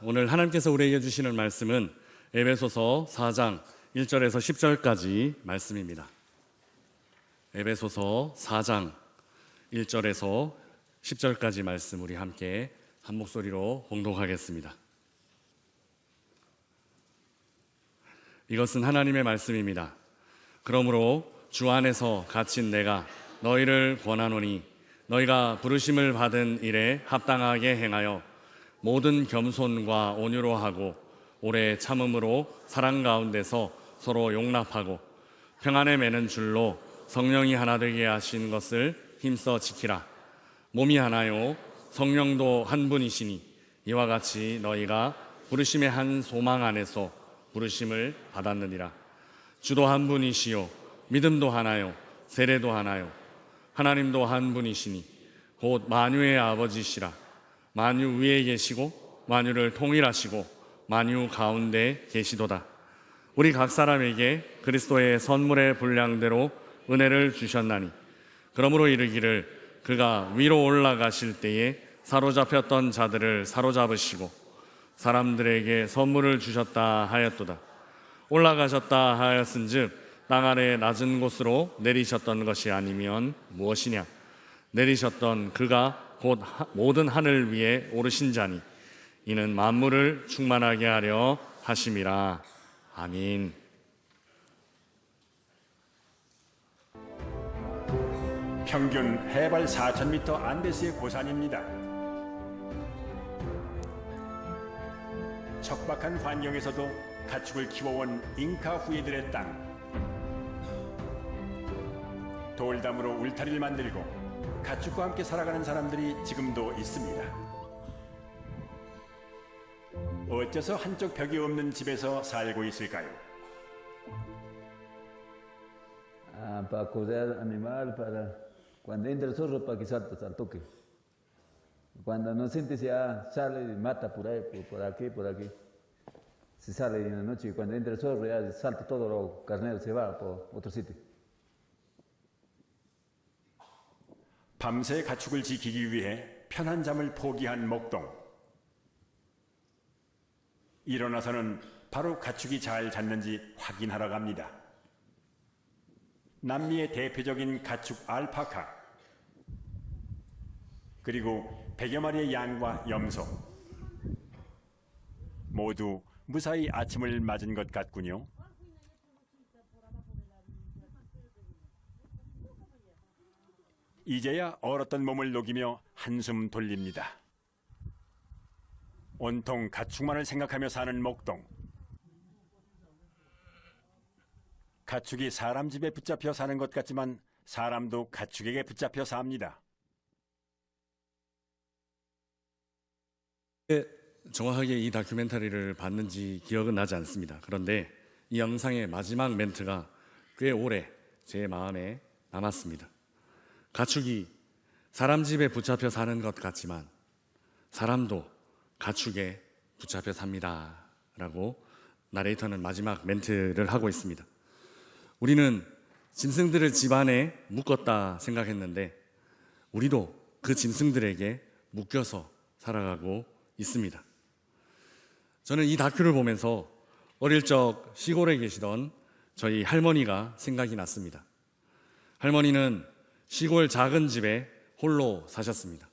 오늘 하나님께서 우리에게 주시는 말씀은 에베소서 4장 1절에서 10절까지 말씀입니다. 에베소서 4장 1절에서 10절까지 말씀 우리 함께 한 목소리로 봉독하겠습니다. 이것은 하나님의 말씀입니다. 그러므로 주 안에서 갇힌 내가 너희를 권하노니 너희가 부르심을 받은 일에 합당하게 행하여 모든 겸손과 온유로 하고 오래 참음으로 사랑 가운데서 서로 용납하고 평안에 매는 줄로 성령이 하나 되게 하신 것을 힘써 지키라. 몸이 하나요 성령도 한 분이시니 이와 같이 너희가 부르심의 한 소망 안에서 부르심을 받았느니라. 주도 한 분이시요 믿음도 하나요 세례도 하나요 하나님도 한 분이시니 곧 만유의 아버지시라. 만유 위에 계시고 만유를 통일하시고 만유 가운데 계시도다. 우리 각 사람에게 그리스도의 선물의 분량대로 은혜를 주셨나니 그러므로 이르기를 그가 위로 올라가실 때에 사로잡혔던 자들을 사로잡으시고 사람들에게 선물을 주셨다 하였도다. 올라가셨다 하였은즉 땅 아래 낮은 곳으로 내리셨던 것이 아니면 무엇이냐? 내리셨던 그가 곧 하- 모든 하늘 위에 오르신 자니 이는 만물을 충만하게 하려 하심이라. 아멘. 평균 해발 4,000m 안데스의 고산입니다. 척박한 환경에서도 가축을 키워온 잉카 후예들의 땅. 돌담으로 울타리를 만들고 가축과 함께 살아가는 사람들이 지금도 있습니다. 어째서 한쪽 벽이 없는 집에서 살고 있을까요? Ah, para cuidar animal, para cuando entra el zorro para que salte al toque. Cuando no siente ya sale y mata por ahí, por, por aquí, por aquí. Se sale en la noche y cuando entra el zorro ya salta todo los carneros, se va por otro sitio. 밤새 가축을 지키기 위해 편한 잠을 포기한 목동. 일어나서는 바로 가축이 잘 잤는지 확인하러 갑니다. 남미의 대표적인 가축 알파카. 그리고 100여 마리의 양과 염소. 모두 무사히 아침을 맞은 것 같군요. 이제야 얼었던 몸을 녹이며 한숨 돌립니다. 온통 가축만을 생각하며 사는 목동. 가축이 사람 집에 붙잡혀 사는 것 같지만 사람도 가축에게 붙잡혀 삽니다. 정확하게 이 다큐멘터리를 봤는지 기억은 나지 않습니다. 그런데 이 영상의 마지막 멘트가 꽤 오래 제 마음에 남았습니다. 가축이 사람 집에 붙잡혀 사는 것 같지만 사람도 가축에 붙잡혀 삽니다. 라고 나레이터는 마지막 멘트를 하고 있습니다. 우리는 짐승들을 집안에 묶었다 생각했는데 우리도 그 짐승들에게 묶여서 살아가고 있습니다. 저는 이 다큐를 보면서 어릴 적 시골에 계시던 저희 할머니가 생각이 났습니다. 할머니는 시골 작은 집에 홀로 사셨습니다.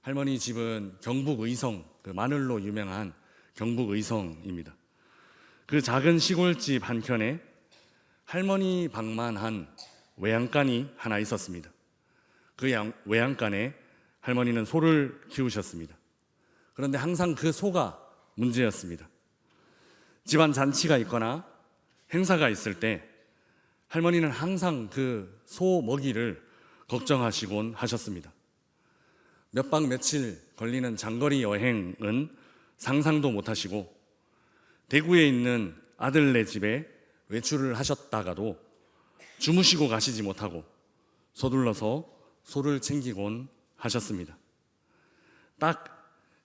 할머니 집은 경북 의성, 그 마늘로 유명한 경북 의성입니다. 그 작은 시골집 한켠에 할머니 방만 한 외양간이 하나 있었습니다. 그 양- 외양간에 할머니는 소를 키우셨습니다. 그런데 항상 그 소가 문제였습니다. 집안 잔치가 있거나 행사가 있을 때 할머니는 항상 그 소 먹이를 걱정하시곤 하셨습니다. 몇 박 며칠 걸리는 장거리 여행은 상상도 못 하시고 대구에 있는 아들네 집에 외출을 하셨다가도 주무시고 가시지 못하고 서둘러서 소를 챙기곤 하셨습니다. 딱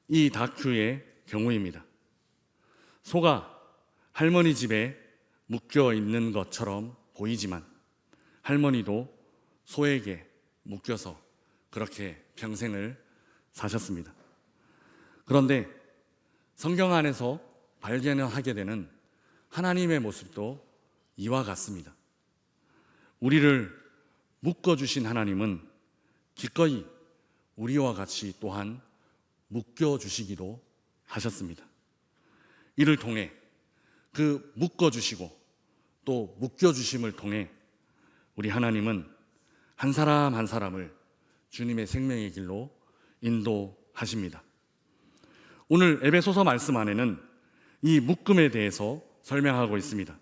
이 다큐의 경우입니다. 소가 할머니 집에 묶여 있는 것처럼 보이지만 할머니도 소에게 묶여서 그렇게 평생을 사셨습니다. 그런데 성경 안에서 발견하게 되는 하나님의 모습도 이와 같습니다. 우리를 묶어주신 하나님은 기꺼이 우리와 같이 또한 묶여주시기도 하셨습니다. 이를 통해 그 묶어주시고 또 묶여주심을 통해 우리 하나님은 한 사람 한 사람을 주님의 생명의 길로 인도하십니다. 오늘 에베소서 말씀 안에는 이 묶음에 대해서 설명하고 있습니다.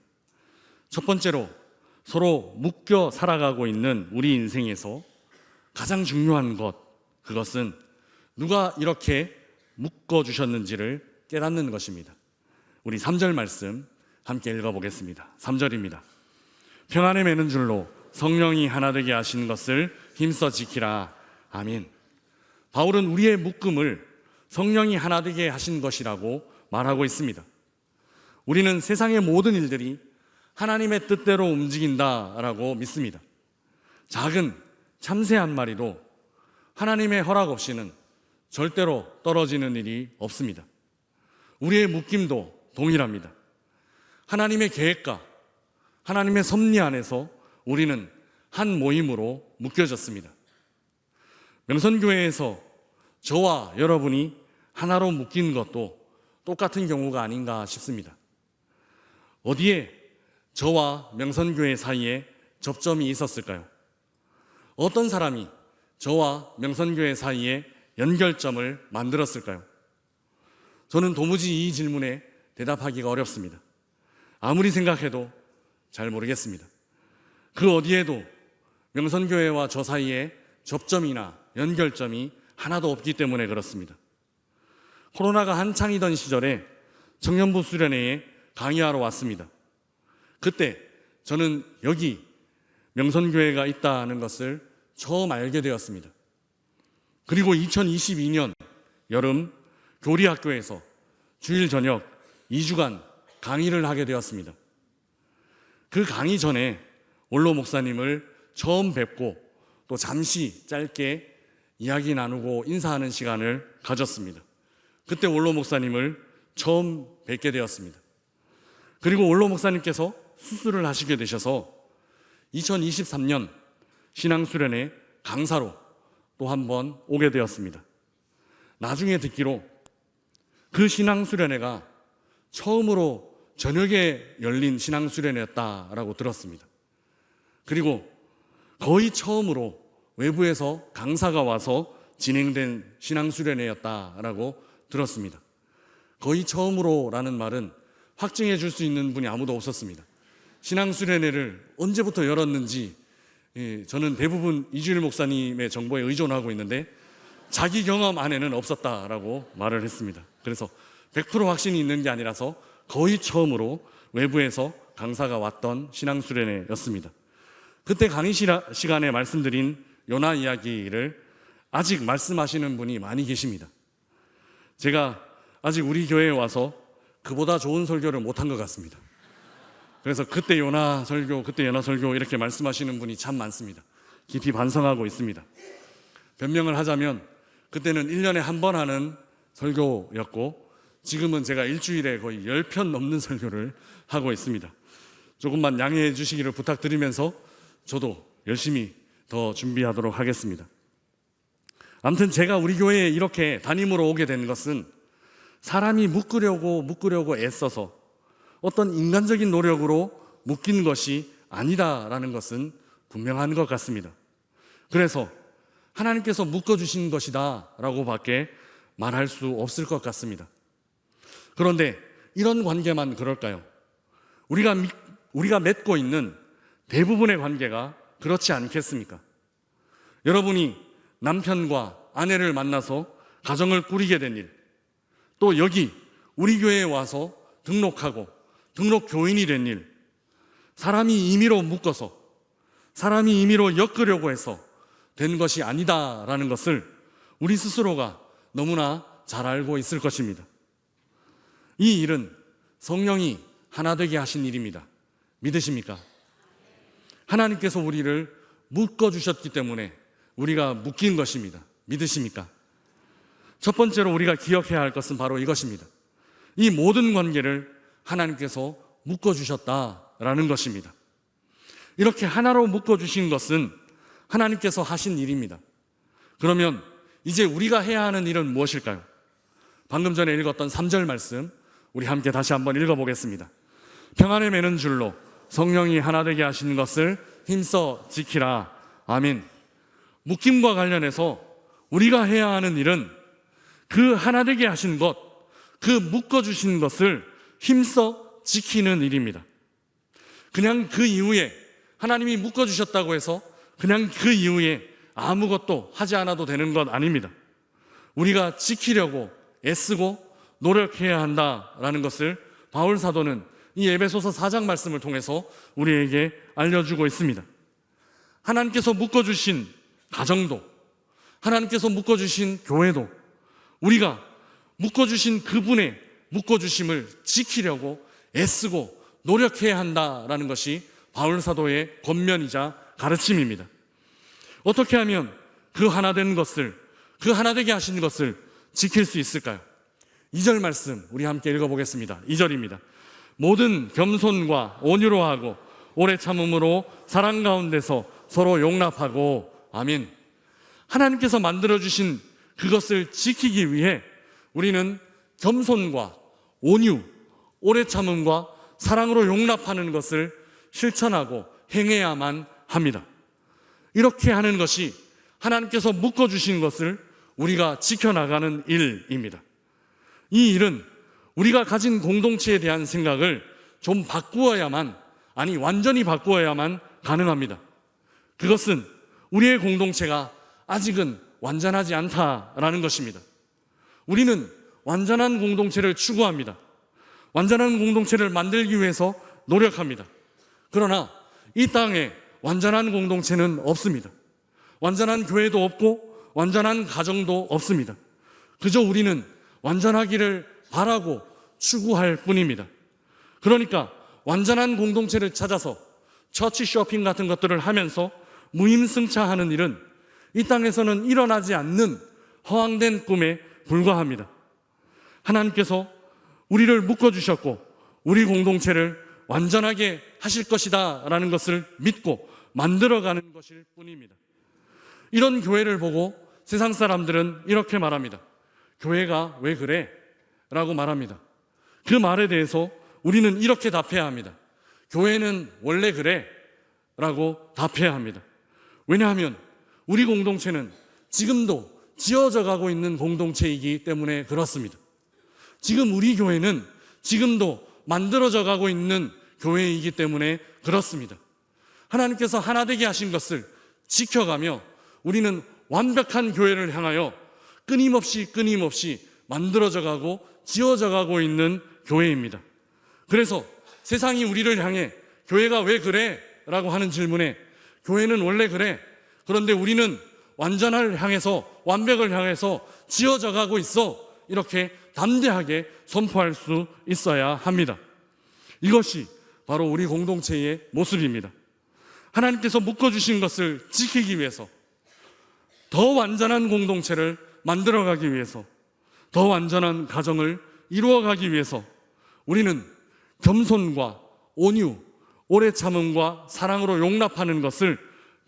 첫 번째로 서로 묶여 살아가고 있는 우리 인생에서 가장 중요한 것, 그것은 누가 이렇게 묶어 주셨는지를 깨닫는 것입니다. 우리 3절 말씀 함께 읽어보겠습니다. 3절입니다. 평안에 매는 줄로 성령이 하나 되게 하신 것을 힘써 지키라. 아멘. 바울은 우리의 묶음을 성령이 하나 되게 하신 것이라고 말하고 있습니다. 우리는 세상의 모든 일들이 하나님의 뜻대로 움직인다라고 믿습니다. 작은 참새 한 마리도 하나님의 허락 없이는 절대로 떨어지는 일이 없습니다. 우리의 묶임도 동일합니다. 하나님의 계획과 하나님의 섭리 안에서 우리는 한 모임으로 묶여졌습니다. 명선교회에서 저와 여러분이 하나로 묶인 것도 똑같은 경우가 아닌가 싶습니다. 어디에 저와 명선교회 사이에 접점이 있었을까요? 어떤 사람이 저와 명선교회 사이에 연결점을 만들었을까요? 저는 도무지 이 질문에 대답하기가 어렵습니다. 아무리 생각해도 잘 모르겠습니다. 그 어디에도 명선교회와 저 사이에 접점이나 연결점이 하나도 없기 때문에 그렇습니다. 코로나가 한창이던 시절에 청년부 수련회에 강의하러 왔습니다. 그때 저는 여기 명선교회가 있다는 것을 처음 알게 되었습니다. 그리고 2022년 여름 교리학교에서 주일 저녁 2주간 강의를 하게 되었습니다. 그 강의 전에 원로 목사님을 처음 뵙고 또 잠시 짧게 이야기 나누고 인사하는 시간을 가졌습니다. 그때 원로 목사님을 처음 뵙게 되었습니다. 그리고 원로 목사님께서 수술을 하시게 되셔서 2023년 신앙수련회 강사로 또 한 번 오게 되었습니다. 나중에 듣기로 그 신앙수련회가 처음으로 저녁에 열린 신앙수련회였다라고 들었습니다. 그리고 거의 처음으로 외부에서 강사가 와서 진행된 신앙수련회였다라고 들었습니다. 거의 처음으로라는 말은 확증해 줄 수 있는 분이 아무도 없었습니다. 신앙수련회를 언제부터 열었는지 예, 저는 대부분 이주일 목사님의 정보에 의존하고 있는데 자기 경험 안에는 없었다라고 말을 했습니다. 그래서 100% 확신이 있는 게 아니라서 거의 처음으로 외부에서 강사가 왔던 신앙수련회였습니다. 그때 강의 시간에 말씀드린 요나 이야기를 아직 말씀하시는 분이 많이 계십니다. 제가 아직 우리 교회에 와서 그보다 좋은 설교를 못한 것 같습니다. 그래서 그때 요나 설교, 그때 요나 설교 이렇게 말씀하시는 분이 참 많습니다. 깊이 반성하고 있습니다. 변명을 하자면 그때는 1년에 한 번 하는 설교였고 지금은 제가 일주일에 거의 10편 넘는 설교를 하고 있습니다. 조금만 양해해 주시기를 부탁드리면서 저도 열심히 더 준비하도록 하겠습니다. 아무튼 제가 우리 교회에 이렇게 담임으로 오게 된 것은 사람이 묶으려고 묶으려고 애써서 어떤 인간적인 노력으로 묶인 것이 아니다라는 것은 분명한 것 같습니다. 그래서 하나님께서 묶어주신 것이다 라고 밖에 말할 수 없을 것 같습니다. 그런데 이런 관계만 그럴까요? 우리가, 믿- 우리가 맺고 있는 대부분의 관계가 그렇지 않겠습니까? 여러분이 남편과 아내를 만나서 가정을 꾸리게 된 일, 또 여기 우리 교회에 와서 등록하고 등록 교인이 된 일, 사람이 임의로 묶어서 사람이 임의로 엮으려고 해서 된 것이 아니다라는 것을 우리 스스로가 너무나 잘 알고 있을 것입니다. 이 일은 성령이 하나 되게 하신 일입니다. 믿으십니까? 하나님께서 우리를 묶어 주셨기 때문에 우리가 묶인 것입니다. 믿으십니까? 첫 번째로 우리가 기억해야 할 것은 바로 이것입니다. 이 모든 관계를 하나님께서 묶어 주셨다라는 것입니다. 이렇게 하나로 묶어 주신 것은 하나님께서 하신 일입니다. 그러면 이제 우리가 해야 하는 일은 무엇일까요? 방금 전에 읽었던 3절 말씀, 우리 함께 다시 한번 읽어보겠습니다. 평안에 매는 줄로 성령이 하나 되게 하신 것을 힘써 지키라. 아멘. 묶임과 관련해서 우리가 해야 하는 일은 그 하나 되게 하신 것, 그 묶어 주신 것을 힘써 지키는 일입니다. 그냥 그 이후에 하나님이 묶어 주셨다고 해서 그냥 그 이후에 아무것도 하지 않아도 되는 것 아닙니다. 우리가 지키려고 애쓰고 노력해야 한다라는 것을 바울 사도는 이 에베소서 4장 말씀을 통해서 우리에게 알려주고 있습니다. 하나님께서 묶어주신 가정도, 하나님께서 묶어주신 교회도, 우리가 묶어주신 그분의 묶어주심을 지키려고 애쓰고 노력해야 한다라는 것이 바울 사도의 권면이자 가르침입니다. 어떻게 하면 그 하나 된 것을, 그 하나 되게 하신 것을 지킬 수 있을까요? 2절 말씀 우리 함께 읽어보겠습니다. 2절입니다. 모든 겸손과 온유로 하고 오래 참음으로 사랑 가운데서 서로 용납하고 아멘. 하나님께서 만들어 주신 그것을 지키기 위해 우리는 겸손과 온유, 오래 참음과 사랑으로 용납하는 것을 실천하고 행해야만 합니다. 이렇게 하는 것이 하나님께서 묶어 주신 것을 우리가 지켜나가는 일입니다. 이 일은 우리가 가진 공동체에 대한 생각을 좀 바꾸어야만, 아니, 완전히 바꾸어야만 가능합니다. 그것은 우리의 공동체가 아직은 완전하지 않다라는 것입니다. 우리는 완전한 공동체를 추구합니다. 완전한 공동체를 만들기 위해서 노력합니다. 그러나 이 땅에 완전한 공동체는 없습니다. 완전한 교회도 없고 완전한 가정도 없습니다. 그저 우리는 완전하기를 바라고 추구할 뿐입니다. 그러니까 완전한 공동체를 찾아서 처치 쇼핑 같은 것들을 하면서 무임승차하는 일은 이 땅에서는 일어나지 않는 허황된 꿈에 불과합니다. 하나님께서 우리를 묶어주셨고 우리 공동체를 완전하게 하실 것이다 라는 것을 믿고 만들어가는 것일 뿐입니다. 이런 교회를 보고 세상 사람들은 이렇게 말합니다. 교회가 왜 그래? 라고 말합니다. 그 말에 대해서 우리는 이렇게 답해야 합니다. 교회는 원래 그래? 라고 답해야 합니다. 왜냐하면 우리 공동체는 지금도 지어져 가고 있는 공동체이기 때문에 그렇습니다. 지금 우리 교회는 지금도 만들어져 가고 있는 교회이기 때문에 그렇습니다. 하나님께서 하나 되게 하신 것을 지켜가며 우리는 완벽한 교회를 향하여 끊임없이 끊임없이 만들어져 가고 지어져 가고 있는 교회입니다. 그래서 세상이 우리를 향해 교회가 왜 그래? 라고 하는 질문에 교회는 원래 그래. 그런데 우리는 완전을 향해서 완벽을 향해서 지어져 가고 있어. 이렇게 담대하게 선포할 수 있어야 합니다. 이것이 바로 우리 공동체의 모습입니다. 하나님께서 묶어주신 것을 지키기 위해서 더 완전한 공동체를 만들어가기 위해서 더 완전한 가정을 이루어가기 위해서 우리는 겸손과 온유, 오래 참음과 사랑으로 용납하는 것을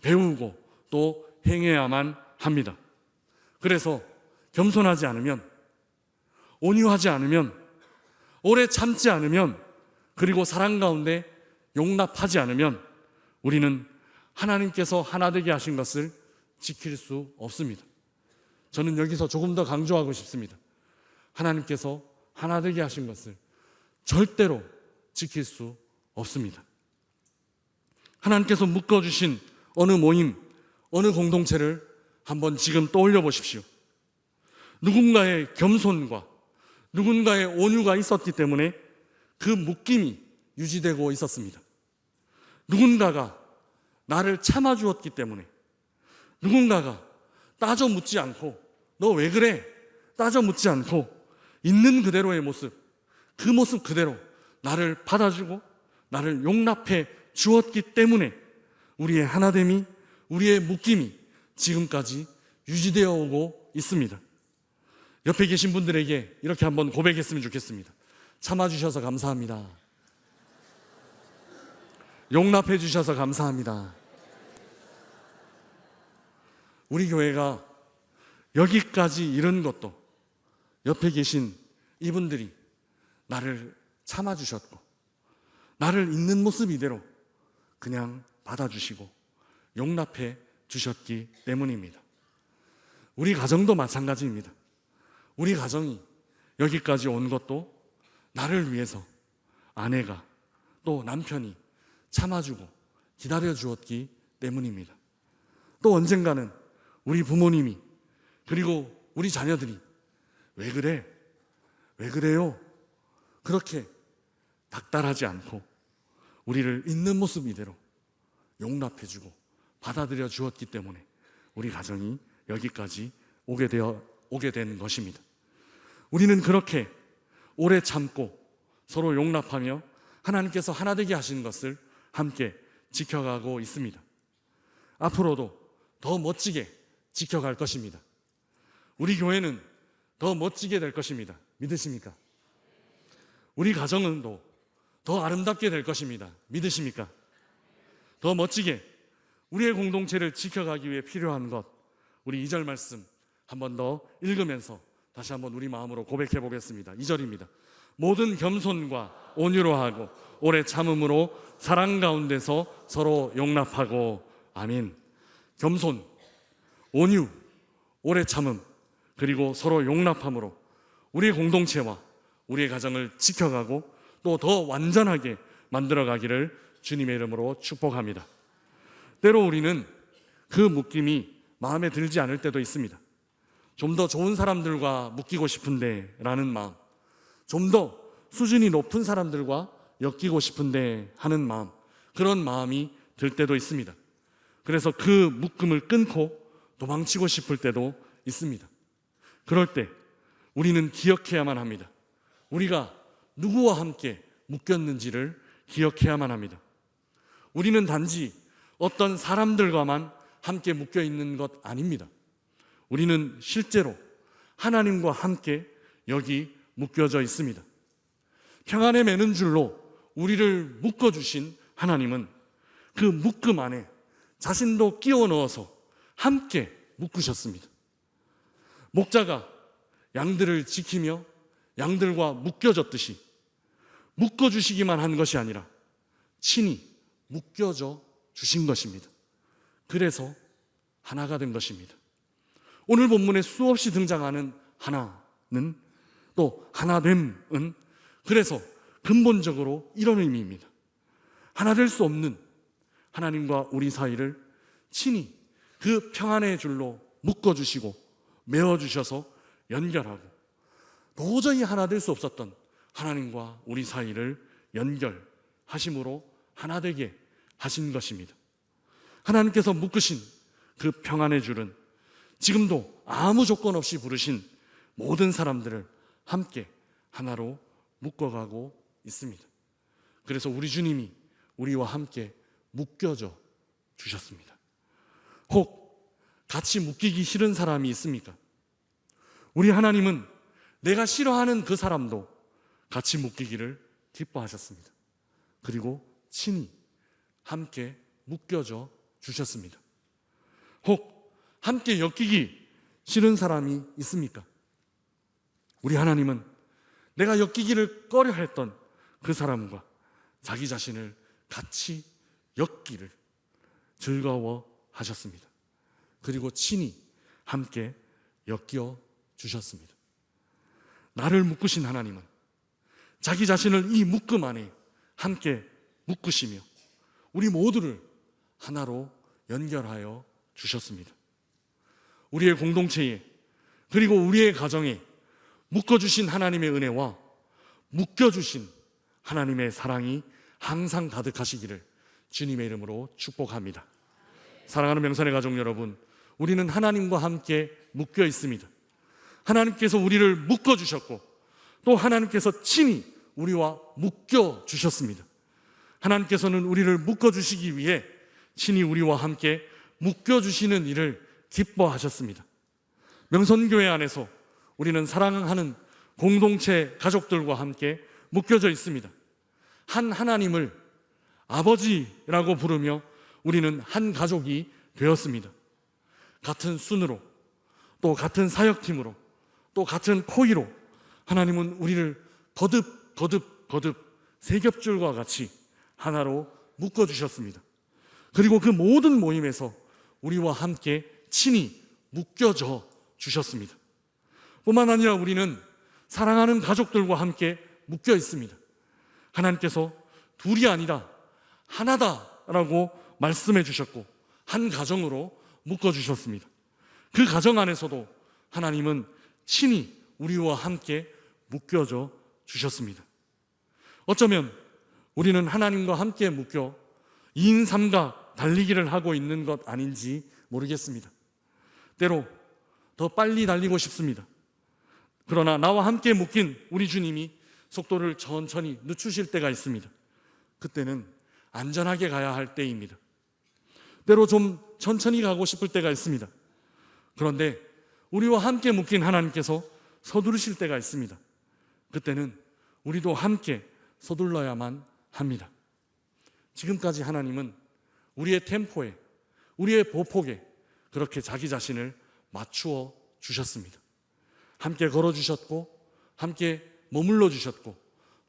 배우고 또 행해야만 합니다. 그래서 겸손하지 않으면, 온유하지 않으면, 오래 참지 않으면, 그리고 사랑 가운데 용납하지 않으면 우리는 하나님께서 하나 되게 하신 것을 지킬 수 없습니다. 저는 여기서 조금 더 강조하고 싶습니다. 하나님께서 하나 되게 하신 것을 절대로 지킬 수 없습니다. 하나님께서 묶어주신 어느 모임, 어느 공동체를 한번 지금 떠올려 보십시오. 누군가의 겸손과 누군가의 온유가 있었기 때문에 그 묶임이 유지되고 있었습니다. 누군가가 나를 참아주었기 때문에 누군가가 따져 묻지 않고 너 왜 그래? 따져 묻지 않고 있는 그대로의 모습, 그 모습 그대로 나를 받아주고 나를 용납해 주었기 때문에 우리의 하나됨이, 우리의 묶임이 지금까지 유지되어 오고 있습니다. 옆에 계신 분들에게 이렇게 한번 고백했으면 좋겠습니다. 참아주셔서 감사합니다. 용납해 주셔서 감사합니다. 우리 교회가 여기까지 이른 것도 옆에 계신 이분들이 나를 참아주셨고, 나를 있는 모습 이대로 그냥 받아주시고, 용납해 주셨기 때문입니다. 우리 가정도 마찬가지입니다. 우리 가정이 여기까지 온 것도 나를 위해서 아내가 또 남편이 참아주고 기다려 주었기 때문입니다. 또 언젠가는 우리 부모님이 그리고 우리 자녀들이 왜 그래? 왜 그래요? 그렇게 닥달하지 않고 우리를 있는 모습 이대로 용납해주고 받아들여 주었기 때문에 우리 가정이 여기까지 오게 되어 오게 된 것입니다. 우리는 그렇게 오래 참고 서로 용납하며 하나님께서 하나 되게 하신 것을 함께 지켜가고 있습니다. 앞으로도 더 멋지게 지켜갈 것입니다. 우리 교회는 더 멋지게 될 것입니다. 믿으십니까? 우리 가정은 또더 아름답게 될 것입니다. 믿으십니까? 더 멋지게 우리의 공동체를 지켜가기 위해 필요한 것, 우리 2절 말씀 한 번 더 읽으면서 다시 한번 우리 마음으로 고백해 보겠습니다. 2절입니다. 모든 겸손과 온유로 하고 오래 참음으로 사랑 가운데서 서로 용납하고 아멘. 겸손, 온유, 오래 참음, 그리고 서로 용납함으로 우리의 공동체와 우리의 가정을 지켜가고 또 더 완전하게 만들어가기를 주님의 이름으로 축복합니다. 때로 우리는 그 묶임이 마음에 들지 않을 때도 있습니다. 좀 더 좋은 사람들과 묶이고 싶은데 라는 마음, 좀 더 수준이 높은 사람들과 엮이고 싶은데 하는 마음, 그런 마음이 들 때도 있습니다. 그래서 그 묶음을 끊고 도망치고 싶을 때도 있습니다. 그럴 때 우리는 기억해야만 합니다. 우리가 누구와 함께 묶였는지를 기억해야만 합니다. 우리는 단지 어떤 사람들과만 함께 묶여 있는 것 아닙니다. 우리는 실제로 하나님과 함께 여기 묶여져 있습니다. 평안에 매는 줄로 우리를 묶어주신 하나님은 그 묶음 안에 자신도 끼워 넣어서 함께 묶으셨습니다. 목자가 양들을 지키며 양들과 묶여졌듯이 묶어주시기만 한 것이 아니라 친히 묶여져 주신 것입니다. 그래서 하나가 된 것입니다. 오늘 본문에 수없이 등장하는 하나는 또 하나됨은 그래서 근본적으로 이런 의미입니다. 하나 될 수 없는 하나님과 우리 사이를 친히 그 평안의 줄로 묶어주시고 메어주셔서 연결하고 도저히 하나 될 수 없었던 하나님과 우리 사이를 연결하심으로 하나 되게 하신 것입니다. 하나님께서 묶으신 그 평안의 줄은 지금도 아무 조건 없이 부르신 모든 사람들을 함께 하나로 묶어가고 있습니다. 그래서 우리 주님이 우리와 함께 묶여져 주셨습니다. 혹 같이 묶이기 싫은 사람이 있습니까? 우리 하나님은 내가 싫어하는 그 사람도 같이 묶이기를 기뻐하셨습니다. 그리고 친히 함께 묶여져 주셨습니다. 혹 함께 엮이기 싫은 사람이 있습니까? 우리 하나님은 내가 엮이기를 꺼려 했던 그 사람과 자기 자신을 같이 엮기를 즐거워 하셨습니다. 그리고 친히 함께 엮여 주셨습니다. 나를 묶으신 하나님은 자기 자신을 이 묶음 안에 함께 묶으시며 우리 모두를 하나로 연결하여 주셨습니다. 우리의 공동체에 그리고 우리의 가정에 묶어주신 하나님의 은혜와 묶여주신 하나님의 사랑이 항상 가득하시기를 주님의 이름으로 축복합니다. 사랑하는 명선의 가족 여러분, 우리는 하나님과 함께 묶여 있습니다. 하나님께서 우리를 묶어 주셨고 또 하나님께서 친히 우리와 묶여 주셨습니다. 하나님께서는 우리를 묶어 주시기 위해 친히 우리와 함께 묶여 주시는 일을 기뻐하셨습니다. 명선교회 안에서 우리는 사랑하는 공동체 가족들과 함께 묶여져 있습니다. 한 하나님을 아버지라고 부르며 우리는 한 가족이 되었습니다. 같은 순으로 또 같은 사역팀으로 또 같은 코이로 하나님은 우리를 거듭 거듭 거듭 세겹줄과 같이 하나로 묶어 주셨습니다. 그리고 그 모든 모임에서 우리와 함께 친히 묶여져 주셨습니다. 뿐만 아니라 우리는 사랑하는 가족들과 함께 묶여 있습니다. 하나님께서 둘이 아니다 하나다라고 말씀해 주셨고 한 가정으로 묶어 주셨습니다. 그 가정 안에서도 하나님은 친히 우리와 함께 묶여져 주셨습니다. 어쩌면 우리는 하나님과 함께 묶여 2인 3가 달리기를 하고 있는 것 아닌지 모르겠습니다. 때로 더 빨리 달리고 싶습니다. 그러나 나와 함께 묶인 우리 주님이 속도를 천천히 늦추실 때가 있습니다. 그때는 안전하게 가야 할 때입니다. 때로 좀 천천히 가고 싶을 때가 있습니다. 그런데 우리와 함께 묶인 하나님께서 서두르실 때가 있습니다. 그때는 우리도 함께 서둘러야만 합니다. 지금까지 하나님은 우리의 템포에, 우리의 보폭에 그렇게 자기 자신을 맞추어 주셨습니다. 함께 걸어 주셨고, 함께 머물러 주셨고,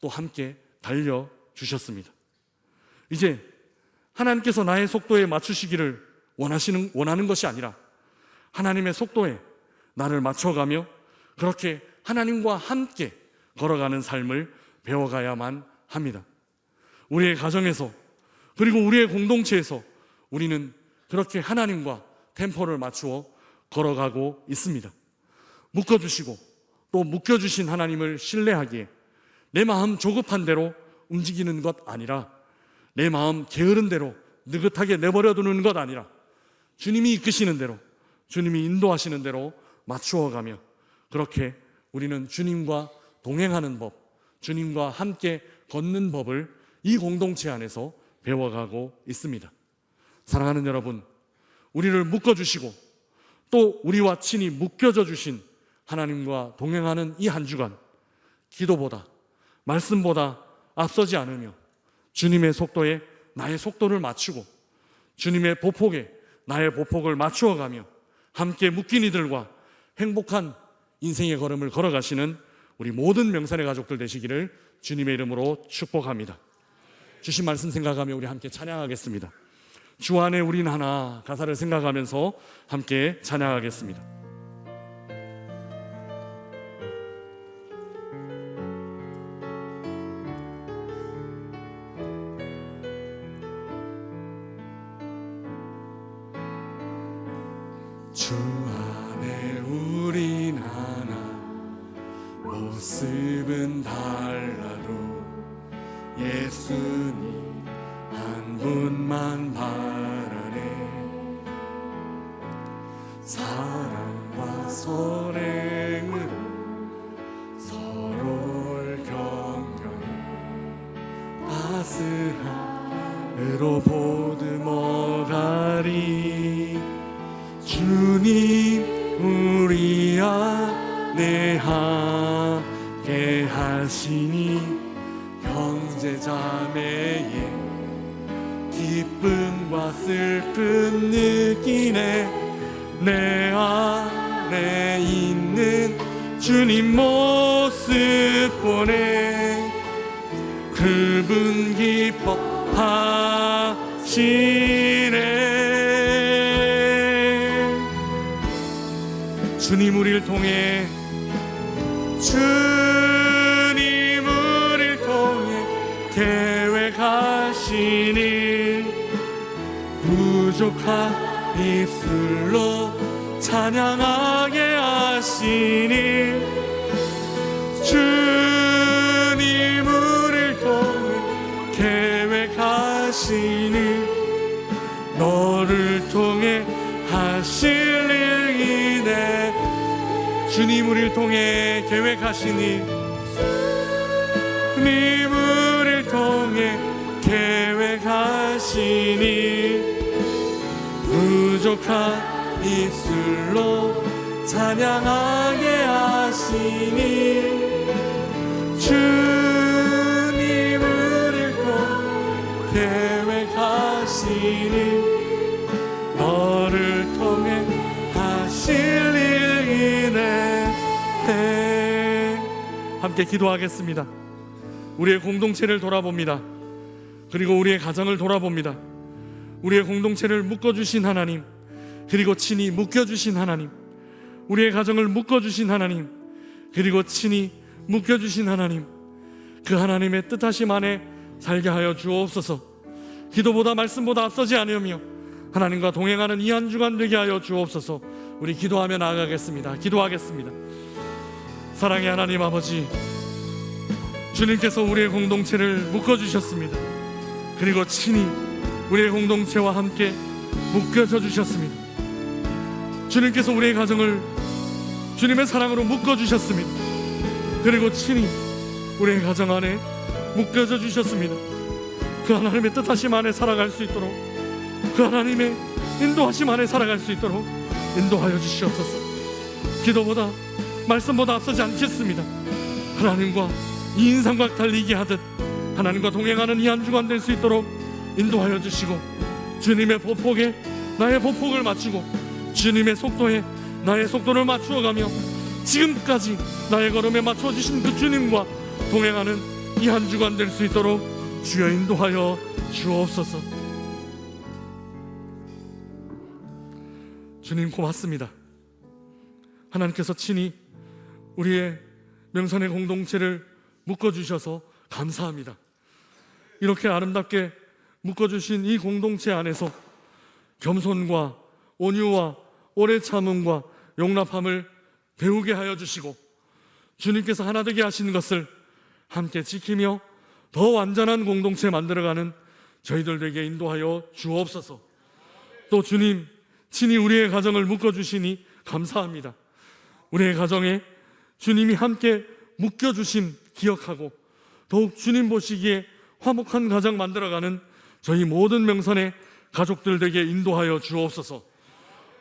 또 함께 달려 주셨습니다. 이제 하나님께서 나의 속도에 맞추시기를 원하시는, 원하는 것이 아니라 하나님의 속도에 나를 맞춰가며 그렇게 하나님과 함께 걸어가는 삶을 배워가야만 합니다. 우리의 가정에서 그리고 우리의 공동체에서 우리는 그렇게 하나님과 템포를 맞추어 걸어가고 있습니다. 묶어주시고 또 묶여주신 하나님을 신뢰하기에 내 마음 조급한 대로 움직이는 것 아니라 내 마음 게으른 대로 느긋하게 내버려 두는 것 아니라 주님이 이끄시는 대로 주님이 인도하시는 대로 맞추어 가며 그렇게 우리는 주님과 동행하는 법, 주님과 함께 걷는 법을 이 공동체 안에서 배워가고 있습니다. 사랑하는 여러분, 우리를 묶어주시고 또 우리와 친히 묶여져 주신 하나님과 동행하는 이 한 주간 기도보다 말씀보다 앞서지 않으며 주님의 속도에 나의 속도를 맞추고 주님의 보폭에 나의 보폭을 맞추어 가며 함께 묶인 이들과 행복한 인생의 걸음을 걸어가시는 우리 모든 명산의 가족들 되시기를 주님의 이름으로 축복합니다. 주신 말씀 생각하며 우리 함께 찬양하겠습니다. 주 안에 우린 하나 가사를 생각하면서 함께 찬양하겠습니다. 사랑과 선행으로 서로를 격려해 따스함으로 보 계획하시니 부족한 입술로 찬양하게 하시니 주님 우리를 통해 계획하시니 너를 통해 하실 일이네. 주님 우리를 통해 계획하시니 주님 하시니 부족한 입술로 찬양하게 하시니 주님을 잃고 계획하시니 너를 통해 하실 일이네. 네. 함께 기도하겠습니다. 우리의 공동체를 돌아봅니다. 그리고 우리의 가정을 돌아봅니다. 우리의 공동체를 묶어주신 하나님, 그리고 친히 묶여주신 하나님, 우리의 가정을 묶어주신 하나님, 그리고 친히 묶여주신 하나님, 그 하나님의 뜻하심 안에 살게 하여 주옵소서. 기도보다 말씀보다 앞서지 않으며 하나님과 동행하는 이 한 주간 되게 하여 주옵소서. 우리 기도하며 나아가겠습니다. 기도하겠습니다. 사랑의 하나님 아버지, 주님께서 우리의 공동체를 묶어주셨습니다. 그리고 친히 우리의 공동체와 함께 묶여져 주셨습니다. 주님께서 우리의 가정을 주님의 사랑으로 묶어 주셨습니다. 그리고 친히 우리의 가정 안에 묶여져 주셨습니다. 그 하나님의 뜻하심 안에 살아갈 수 있도록 그 하나님의 인도하심 안에 살아갈 수 있도록 인도하여 주시옵소서. 기도보다 말씀보다 앞서지 않겠습니다. 하나님과 이 인상과 달리기 하듯 하나님과 동행하는 이 한 주간 될 수 있도록 인도하여 주시고 주님의 보폭에 나의 보폭을 맞추고 주님의 속도에 나의 속도를 맞추어 가며 지금까지 나의 걸음에 맞춰 주신 그 주님과 동행하는 이 한 주간 될 수 있도록 주여 인도하여 주옵소서. 주님 고맙습니다. 하나님께서 친히 우리의 명선의 공동체를 묶어 주셔서 감사합니다. 이렇게 아름답게 묶어 주신 이 공동체 안에서 겸손과 온유와 오래 참음과 용납함을 배우게 하여 주시고 주님께서 하나 되게 하시는 것을 함께 지키며 더 완전한 공동체 만들어가는 저희들 에게 인도하여 주옵소서. 또 주님 친히 우리의 가정을 묶어 주시니 감사합니다. 우리의 가정에 주님이 함께 묶여 주심 기억하고 더욱 주님 보시기에 화목한 가정 만들어가는 저희 모든 명선의 가족들 에게 인도하여 주옵소서.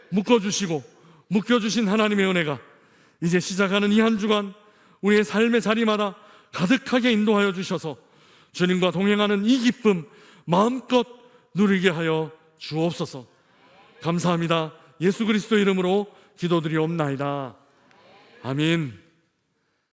묶어 주시고 묶여 주신 하나님의 은혜가 이제 시작하는 이 한 주간 우리의 삶의 자리마다 가득하게 인도하여 주셔서 주님과 동행하는 이 기쁨 마음껏 누리게 하여 주옵소서. 감사합니다. 예수 그리스도 이름으로 기도드리옵나이다. 아멘.